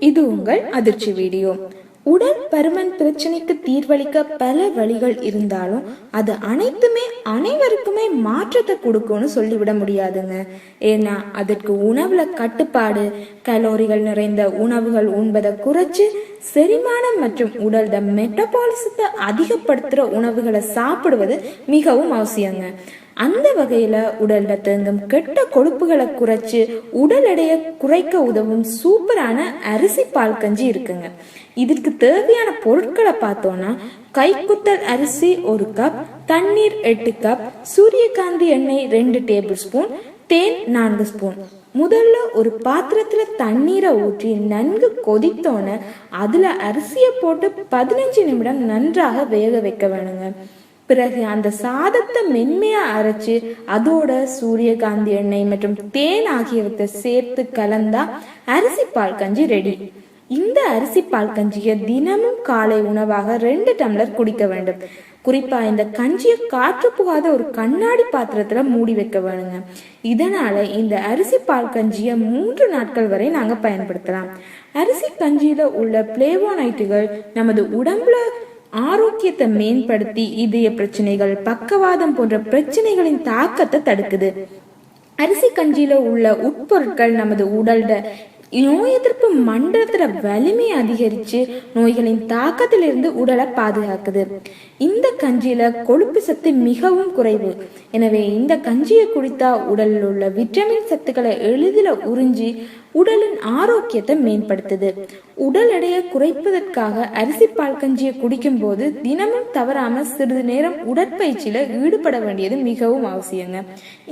இது உங்கள் அதிர்ச்சி வீடியோ. உடல் பருமன் பிரச்சனைக்கு தீர்வளிக்க பல வழிகள் இருந்தாலும் அது அனைத்துமே அனைவருக்குமே மாற்றத்தை கொடுக்கும்னு சொல்லிவிட முடியாதுங்க. ஏன்னா அதற்கு உணவுல கட்டுப்பாடு கலோரிகள் நிறைந்த உணவுகள் உண்பதை குறைச்சு செரிமானம் மற்றும் உடல்த மெட்டபாலிசத்தை அதிகப்படுத்துற உணவுகளை சாப்பிடுவது மிகவும் அவசியங்க. அந்த வகையில உடல்ல தேங்கும் கெட்ட கொழுப்புகளை குறைச்சு உடல் எடையை குறைக்க உதவும் சூப்பரான அரிசி பால் கஞ்சி இருக்குங்க. இதற்கு தேவையான பொருட்களை பார்த்தோம்னா கைக்குத்தல் அரிசி ஒரு கப் தண்ணீர் எட்டு கப் சூரியகாந்தி எண்ணெய் ரெண்டு டேபிள் ஸ்பூன் தேன் நான்கு ஸ்பூன். முதல்ல ஒரு பாத்திரத்துல தண்ணீரை ஊற்றி நன்கு கொதித்தோன்னு அதுல அரிசியை போட்டு பதினஞ்சு நிமிடம் நன்றாக வேக வைக்க வேணுங்க. பிறகு அந்த சாதத்தை மென்மையா அரைச்சு அதோட சூரியகாந்தி எண்ணெய் மற்றும் தேன் ஆகியவற்றை சேர்த்து கலந்தா அரிசி பால் கஞ்சி ரெடி இந்த அரிசி பால் கஞ்சியை தினமும் காலை உணவாக ரெண்டு டம்ளர் குடிக்க வேண்டும். குறிப்பா இந்த கஞ்சியை காற்று புகாத ஒரு கண்ணாடி பாத்திரத்துல மூடி வைக்க வேணுங்க. இதனால இந்த அரிசி பால் கஞ்சியை மூன்று நாட்கள் வரை நாங்க பயன்படுத்தலாம். அரிசி கஞ்சியில உள்ள பிளேவோனைட்டுகள் நமது உடம்புல ஆரோக்கியத்தை மேம்படுத்தி இதய பிரச்சனைகள் பக்கவாதம் போன்ற பிரச்சனைகளின் தாக்கத்தை தடுக்குது. அரிசி கஞ்சியில உள்ள உட்பொருட்கள் நமது உடல்ட நோய் எதிர்ப்பு மண்டலத்துல வலிமை அதிகரிச்சு நோய்களின் தாக்கத்திலிருந்து உடலை பாதுகாக்குது. இந்த கஞ்சியில கொழுப்பு சத்து மிகவும் குறைவு. எனவே இந்த கஞ்சியை குடித்தா உடலில் உள்ள விட்டமின் சத்துக்களை எளிதில் உறிஞ்சி உடலின் ஆரோக்கியத்தை மேம்படுத்துது. உடல் எடையை குறைப்பதற்காக அரிசி பால் கஞ்சியை குடிக்கும் போது தினமும் தவறாம சிறிது நேரம் உடற்பயிற்சியில ஈடுபட வேண்டியது மிகவும் அவசியங்க.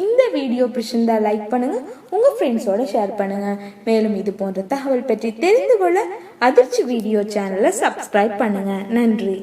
இந்த வீடியோ பிடிச்சிருந்தா லைக் பண்ணுங்க உங்க ஃப்ரெண்ட்ஸோட ஷேர் பண்ணுங்க. மேலும் இது போன்ற தகவல் பற்றி தெரிந்து கொள்ள அதிர்ச்சி வீடியோ சேனலை சப்ஸ்கிரைப் பண்ணுங்க. நன்றி.